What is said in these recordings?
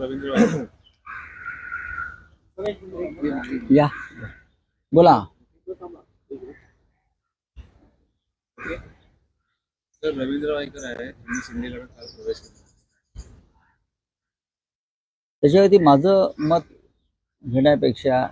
रवींद्र या. बोला. सर रवींद्र वायकर आहे. त्यांनी शिंदे गटात काल प्रवेश केला. त्याच्यावरती माझं मत घेण्यापेक्षा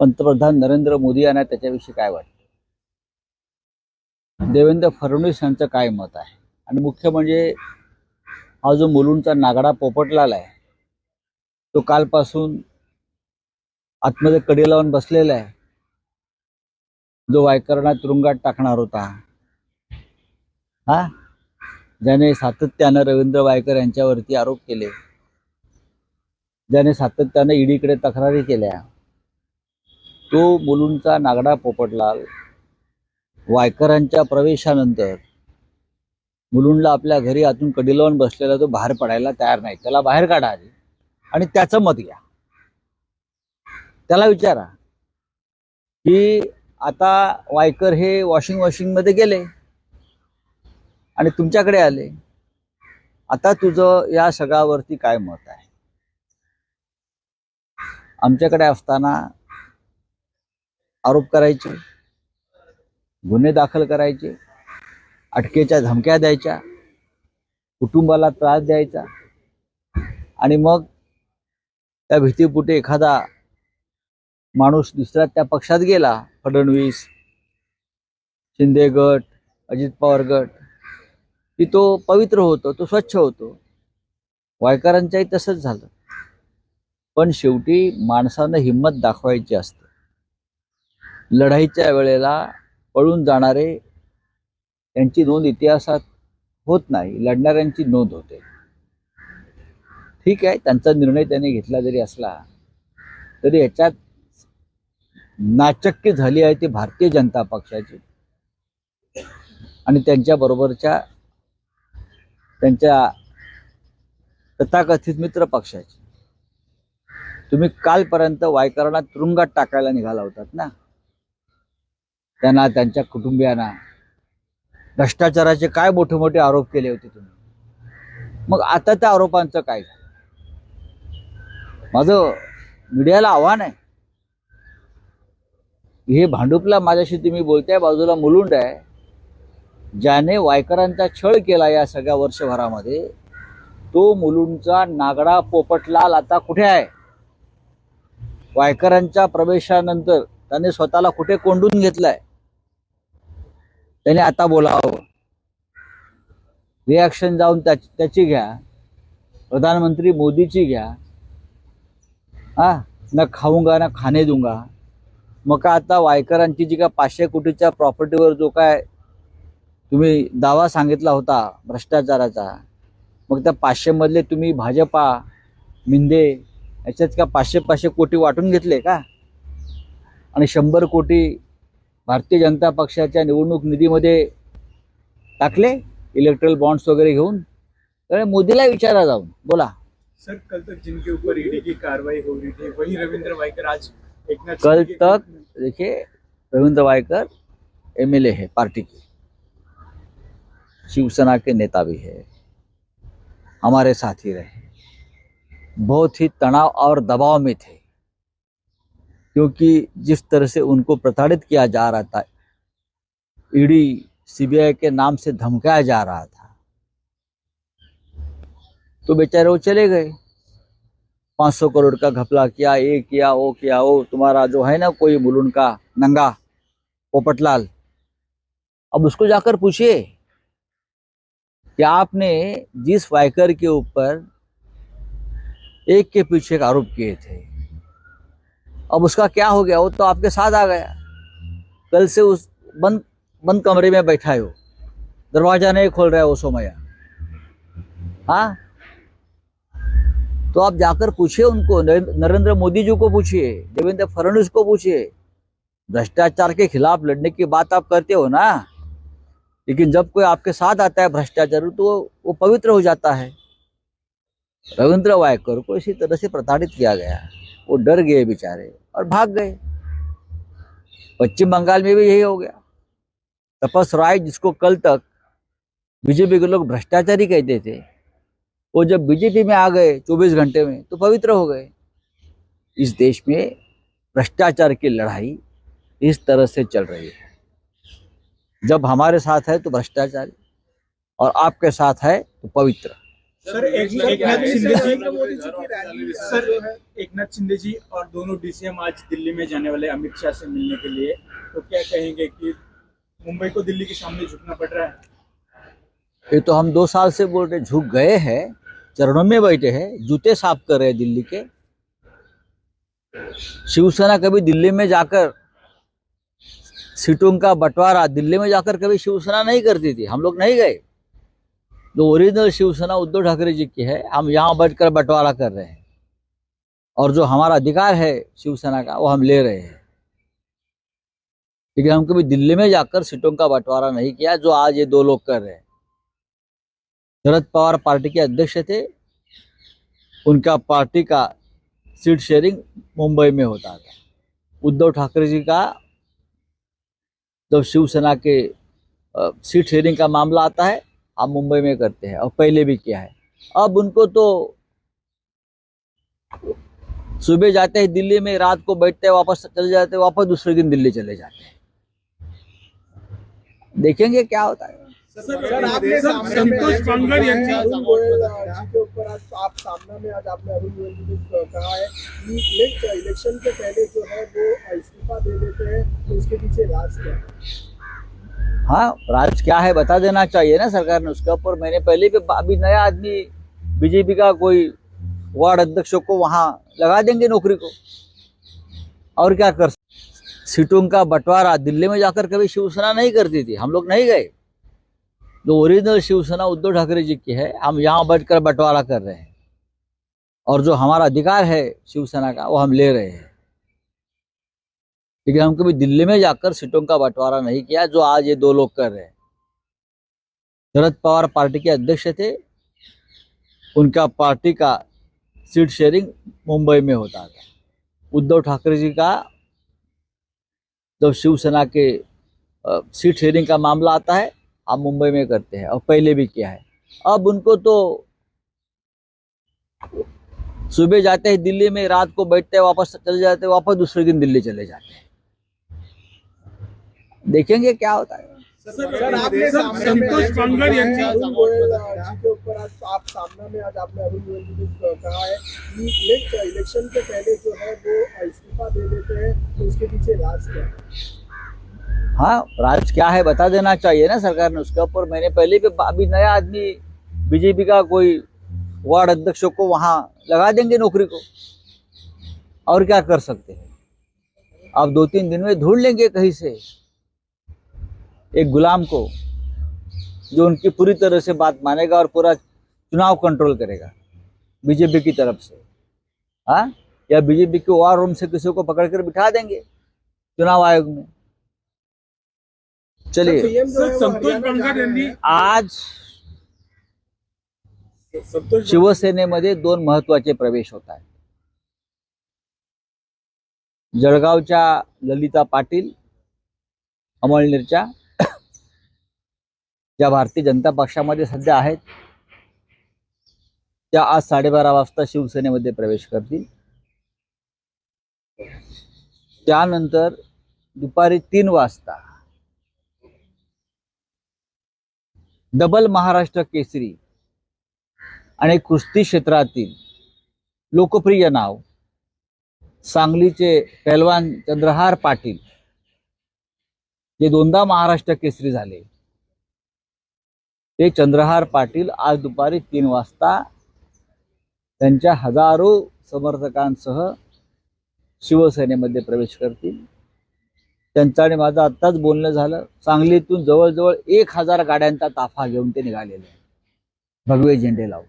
पंतप्रधान नरेंद्र मोदी यांना त्याच्याविषयी काय वाटतं? देवेंद्र फडणवीस यांचं काय मत आहे? आणि मुख्य म्हणजे हा जो मुलूंचा नागडा पोपटलाला आहे तो कालपासून आतमध्ये कडी लावून बसलेला आहे. जो वायकरणा तुरुंगात टाकणार होता. हा? ज्याने सातत्यानं रवींद्र वायकर यांच्यावरती आरोप केले. ज्याने सातत्यानं ईडीकडे तक्रारी केल्या. तो मुलूंचा नागडा पोपटलाल वायकरांच्या प्रवेशानंतर मुलुंडला आपल्या घरी आतून कडी लावून बसलेला तो बाहेर पडायला तयार नाही. त्याला बाहेर काढा आधी आणि त्याचं मत घ्या. त्याला विचारा की आता वायकर हे वॉशिंग मशीनमध्ये गेले आणि तुमच्याकडे आले. आता तुझं या सगळ्यावरती काय मत आहे? आमच्याकडे असताना आरोप करायचे गुन्हे दाखल करायचे अटकेच्या धमक्या द्यायच्या कुटुंबाला त्रास द्यायचा आणि मग त्या भीतीपुटे एखादा माणूस दुसऱ्या त्या पक्षात गेला फडणवीस शिंदे गट अजित पवार गट की तो पवित्र होतो तो स्वच्छ होतो. वायकरांच्याही तसंच झालं. पण शेवटी माणसानं हिंमत दाखवायची असते. लढाईच्या वेळेला पळून जाणारे त्यांची नोंद इतिहासात होत नाही लढणाऱ्यांची नोंद होते. ठीक आहे त्यांचा निर्णय त्याने घेतला जरी असला तरी याच्यात नाचक्की झाली आहे ती भारतीय जनता पक्षाची. आणि त्यांच्या बरोबरच्या त्यांच्या तथाकथित मित्र पक्षाची. तुम्ही कालपर्यंत वायकरांना तुरुंगात टाकायला निघाला होतात ना? त्यांना त्यांच्या कुटुंबियांना. भ्रष्टाचाराचे काय मोठे मोठे आरोप केले होते तुम्ही? मग आता त्या आरोपांचं काय झालं? माझं मीडियाला आव्हान आहे. हे भांडुपला माझ्याशी तुम्ही बोलताय बाजूला मुलुंड आहे. ज्याने वायकरांचा छळ केला या सगळ्या वर्षभरामध्ये तो मुलुंडचा नागडा पोपटलाल आता कुठे आहे? वायकरांच्या प्रवेशानंतर त्याने स्वतःला कुठे कोंडून घेतलाय? त्याने आता बोलावं. रिॲक्शन जाऊन त्याची त्याची घ्या. प्रधानमंत्री मोदीची घ्या. हा ना खाऊंगा ना खाणे दूंगा मग का आता वायकरांची जी का पाचशे कोटीच्या प्रॉपर्टीवर जो काय तुम्ही दावा सांगितला होता भ्रष्टाचाराचा मग त्या पाचशे मधले तुम्ही भाजपा मिंदे याच्यात का पाचशे पाचशे कोटी वाटून घेतले का? आणि शंभर कोटी भारतीय जनता पक्षाच्या निवडणूक निधीमध्ये टाकले इलेक्ट्रल बॉन्ड्स वगैरे घेऊन. तर मोदीला विचारा जाऊन. बोला. सर कल तक जिनके ऊपर ईडी की कार्रवाई हो रही थी वही रविंद्र वाइकर आज कल तक देखिए रविंद्र वायकर एमएलए है पार्टी की। शिवसेना के नेता भी है। हमारे साथी रहे। बहुत ही तनाव और दबाव में थे। क्योंकि जिस तरह से उनको प्रताड़ित किया जा रहा था, ईडी सीबीआई के नाम से धमकाया जा रहा था तो बेचारे वो चले गए। पाँच सौ करोड़ का घपला किया, ये किया, वो किया, वो तुम्हारा जो है ना कोई मुलुन का नंगा पोपटलाल। अब उसको जाकर पूछिए कि आपने जिस वाइकर के ऊपर एक के पीछे आरोप किए थे अब उसका क्या हो गया? वो तो आपके साथ आ गया। कल से उस बंद बंद कमरे में बैठा है वो। दरवाज़ा नहीं खोल रहा है वो सोमया। हाँ? तो आप जाकर पूछिए उनको। नरेंद्र मोदी जी को पूछिए, देवेंद्र फडणवीस को पूछिए। भ्रष्टाचार के खिलाफ लड़ने की बात आप करते हो ना? लेकिन जब कोई आपके साथ आता है भ्रष्टाचार तो वो पवित्र हो जाता है। रविंद्र वायकर को इसी तरह से प्रताड़ित किया गया। वो डर गए बेचारे और भाग गए। पश्चिम बंगाल में भी यही हो गया। तपस राय, जिसको कल तक बीजेपी के लोग भ्रष्टाचारी कहते थे, वो जब बीजेपी में आ गए 24 घंटे में तो पवित्र हो गए। इस देश में भ्रष्टाचार की लड़ाई इस तरह से चल रही है। जब हमारे साथ है तो भ्रष्टाचार, और आपके साथ है तो पवित्र। सर एक एक नाथ शिंदे जी सर एक नाथ शिंदे जी और दोनों डीसीएम आज दिल्ली में जाने वाले अमित शाह से मिलने के लिए। तो क्या कहेंगे कि मुंबई को दिल्ली के सामने झुकना पड़ रहा है? ये तो हम दो साल से बोल रहे झुक गए हैं चरणों में बैठे हैं जूते साफ़ कर रहे हैं दिल्ली के। शिवसेना कभी दिल्ली में जाकर सीटों का बंटवारा दिल्ली में जाकर कभी शिवसेना नहीं करती थी हम लोग नहीं गए। जो ओरिजिनल शिवसेना उद्धव ठाकरे जी की है, हम यहाँ बैठकर बंटवारा कर रहे हैं। और जो हमारा अधिकार है शिवसेना का, वो हम ले रहे हैं। लेकिन हम कभी दिल्ली में जाकर सीटों का बंटवारा नहीं किया, जो आज ये दो लोग कर रहे हैं। शरद पवार पार्टी के अध्यक्ष थे, उनका पार्टी का सीट शेयरिंग मुंबई में होता था। उद्धव ठाकरे जी का, जब शिवसेना के सीट शेयरिंग का मामला आता है हम मुंबई में करते हैं और पहले भी किया है अब उनको तो सुबह जाते हैं दिल्ली में रात को बैठते हैं वापस चले जाते हैं वापस दूसरे दिन दिल्ली चले जाते हैं देखेंगे क्या होता है सर आपने संतोष बांगर यांनी- के आप सामना में आज आपने अरुण गोयल ने कहा है कि इलेक्शन के पहले जो है वो इस्तीफा दे देते हैं तो उसके पीछे राज क्या है हाँ राज क्या है बता देना चाहिए ना सरकार ने उसके ऊपर। मैंने पहले भी अभी नया आदमी बीजेपी का कोई वार्ड अध्यक्षों को वहाँ लगा देंगे नौकरी को। और क्या कर सीटों का बंटवारा, दिल्ली में जाकर कभी शिवसेना नहीं करती थी। हम लोग नहीं गए। जो ओरिजिनल शिवसेना उद्धव ठाकरे जी की है, हम यहाँ बैठकर बंटवारा कर रहे हैं। और जो हमारा अधिकार है शिवसेना का, वो हम ले रहे हैं। लेकिन हम कभी दिल्ली में जाकर सीटों का बंटवारा नहीं किया, जो आज ये दो लोग कर रहे हैं। शरद पवार पार्टी के अध्यक्ष थे, उनका पार्टी का सीट शेयरिंग मुंबई में होता था। उद्धव ठाकरे जी का, जब शिवसेना के सीट शेयरिंग का मामला आता है, हम मुंबई में करते हैं, और पहले भी किया है। अब उनको तो सुबह जाते हैं दिल्ली में, रात को बैठते हैं, वापस चले जाते हैं, वापस दूसरे दिन दिल्ली चले जाते हैं। देखेंगे क्या होता है। सर आपने संतोष बांगर यांनी- अरुण गोयल जी के ऊपर आज आप सामना में आज आपने अरुण गोयल जी ने कहा है कि इलेक्शन के पहले जो है वो इस्तीफा दे देते हैं तो उसके पीछे राज क्या है? हाँ राज क्या है बता देना चाहिए ना सरकार ने उसके ऊपर। मैंने पहले भी अभी नया आदमी बीजेपी का कोई वार्ड अध्यक्ष को वहाँ लगा देंगे नौकरी को। और क्या कर सकते हैं? आप दो तीन दिन में ढूंढ लेंगे कहीं से। एक गुलाम को जो उनकी पूरी तरह से बात मानेगा और पूरा चुनाव कंट्रोल करेगा बीजेपी की तरफ़ से। हाँ? या बीजेपी के वार रूम से किसी को पकड़ कर बिठा देंगे चुनाव आयोग में? चलिए। है संतोष हैं। आज संतोष शिवसेनेमध्ये दोन महत्वाचे प्रवेश होत आहेत. जळगावच्या ललिता पाटील अमळनेरच्या ज्या भारतीय जनता पक्षामध्ये सध्या आहेत त्या आज साडेबारा वाजता शिवसेनेमध्ये प्रवेश करतील. त्यानंतर दुपारी तीन वाजता डबल महाराष्ट्र केसरी आणि कुस्ती क्षेत्रातील लोकप्रिय नाव सांगलीचे पहलवान चंद्रहार पाटील जे दोनदा महाराष्ट्र केसरी झाले. ते चंद्रहार पाटील आज दुपारी तीन वाजता त्यांच्या हजारो समर्थकांसह शिवसेनेमध्ये प्रवेश करतील. त्यांचं आणि माझं आत्ताच बोलणं झालं. सांगलीतून जवळजवळ एक हजार गाड्यांचा ताफा घेऊन ते निघालेले आहे भगवे झेंडे लावून.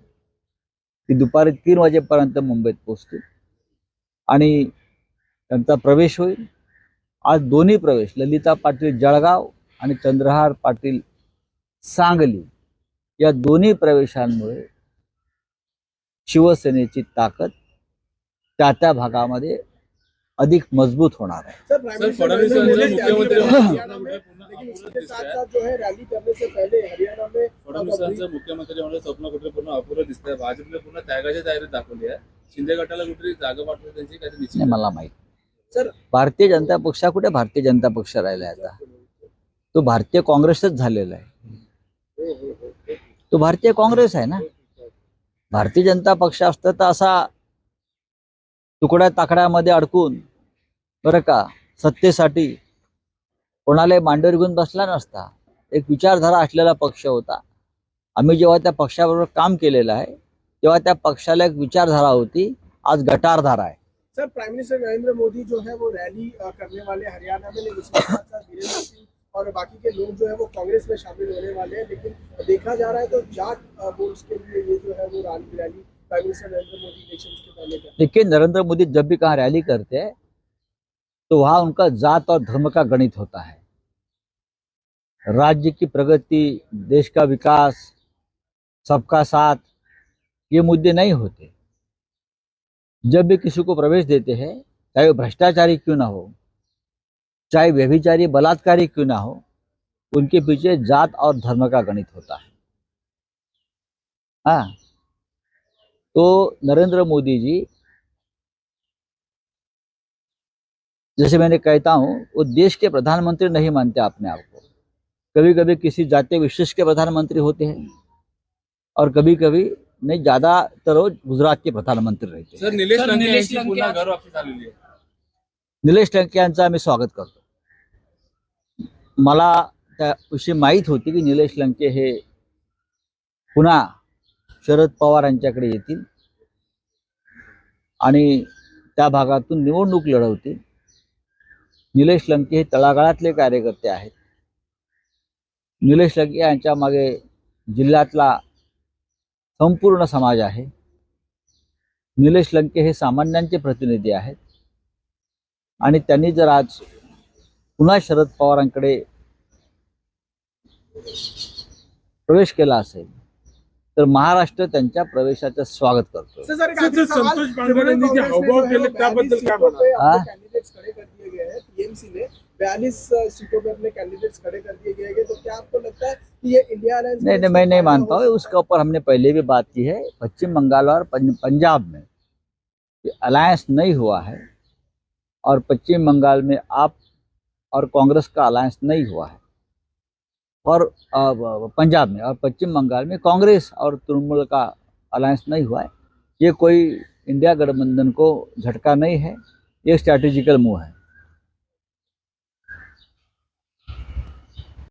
ती दुपारी तीन वाजेपर्यंत मुंबईत पोहोचतील. आणि त्यांचा प्रवेश होईल. आज दोन्ही प्रवेश ललिता पाटील जळगाव आणि चंद्रहार पाटील सांगली. या दोन्ही प्रवेशांमुळे शिवसेनेची ताकद त्या त्या भागामध्ये अधिक मजबूत होणार आहे. मुख्यमंत्री हरियाणा में लेकिन उसके साथ साथ जो है रैली करने से पहले हरियाणा में फडणवीसांचं मुख्यमंत्री होण्याचं स्वप्न कुठे पूर्ण अपुरं दिसतंय. भाजपने पूर्ण त्यागाची तयारी दाखवली आहे. शिंदे गटाला कुठे जागा वाटली त्यांची काही निश्चित नाही मला माहीत सर भारतीय जनता पक्ष कुठे? भारतीय जनता पक्ष राहिलाय आता. तो भारतीय काँग्रेसच झालेला आहे. तो भारतीय काँग्रेस आहे ना? भारतीय जनता पक्ष असतं तर असा तुकड्या ताकड्यामध्ये अडकून बरं का सत्तेसाठी कोणाला मांडीवर घेऊन बसला नसता. एक विचारधारा असलेला पक्ष होता. आम्ही जेव्हा त्या पक्षाबरोबर काम केलेलं आहे तेव्हा त्या पक्षाला एक विचारधारा होती. आज गटारधारा आहे. Sir prime minister Narendra Modi जो है वो रैली करने वाले हरियाणा में और बाकी के लोग जो है वो कांग्रेस में शामिल होने वाले हैं, लेकिन देखा जा रहा है तो जाट वोट्स के लिए ये जो है वो rally rally, prime minister Narendra Modi election के पहले देखिए, नरेंद्र मोदी जब भी कहाँ रैली करते हैं तो वहाँ उनका जात और धर्म का गणित होता है। राज्य की प्रगति, देश का विकास, सबका साथ, ये मुद्दे नहीं होते। जब भी किसी को प्रवेश देते हैं, चाहे वो भ्रष्टाचारी क्यों ना हो चाहे व्यभिचारी बलात्कारी क्यों ना हो उनके पीछे जात और धर्म का गणित होता है। हाँ। तो नरेंद्र मोदी जी जैसे मैंने कहता हूँ वो देश के प्रधानमंत्री नहीं मानते अपने आप को। कभी कभी किसी जातीय विशेष के प्रधानमंत्री होते हैं और कभी कभी नहीं ज़्यादातर वो गुजरात के प्रधानमंत्री रहते हैं। सर निलेश निलेश यांचं आम्ही स्वागत करतो। मला त्याविषयी माहीत होती की निलेश लंके हे पुन्हा शरद पवार यांच्याकडे येतील. आणि त्या भागातून निवडणूक लढवतील. निलेश लंके हे तळागाळातले कार्यकर्ते आहेत. निलेश लंके यांच्या मागे जिल्ह्यातला संपूर्ण समाज आहे. निलेश लंके हे सामान्यांचे प्रतिनिधी आहेत. आणि त्यांनी जर आज पुन्हा शरद पवारांकडे प्रवेश केला असेल तर महाराष्ट्र त्यांच्या प्रवेशाचं स्वागत करतो संतोष हावभाव है वो केले त्याबद्दल काय सीटों पे हाँ? अपने कैंडिडेट्स खड़े कर दिए गए हैं टीएमसी ने. बयालीस सीटों पे अपने कैंडिडेट्स खड़े कर दिए गए हैं तो क्या आपको लगता है कि ये इंडिया अलायंस नहीं नहीं मैं नहीं मानता हूँ उसके ऊपर हमने पहले भी बात की है पश्चिम बंगाल और पंज- पंजाब में। अलायंस नहीं हुआ है और पश्चिम बंगाल में आप और कांग्रेस का अलायंस नहीं हुआ है। और पंजाब में और पश्चिम बंगाल में कांग्रेस और तृणमूल का अलायंस नहीं हुआ है। ये कोई इंडिया गठबंधन को झटका नहीं है, ये स्ट्रैटेजिकल मूव है।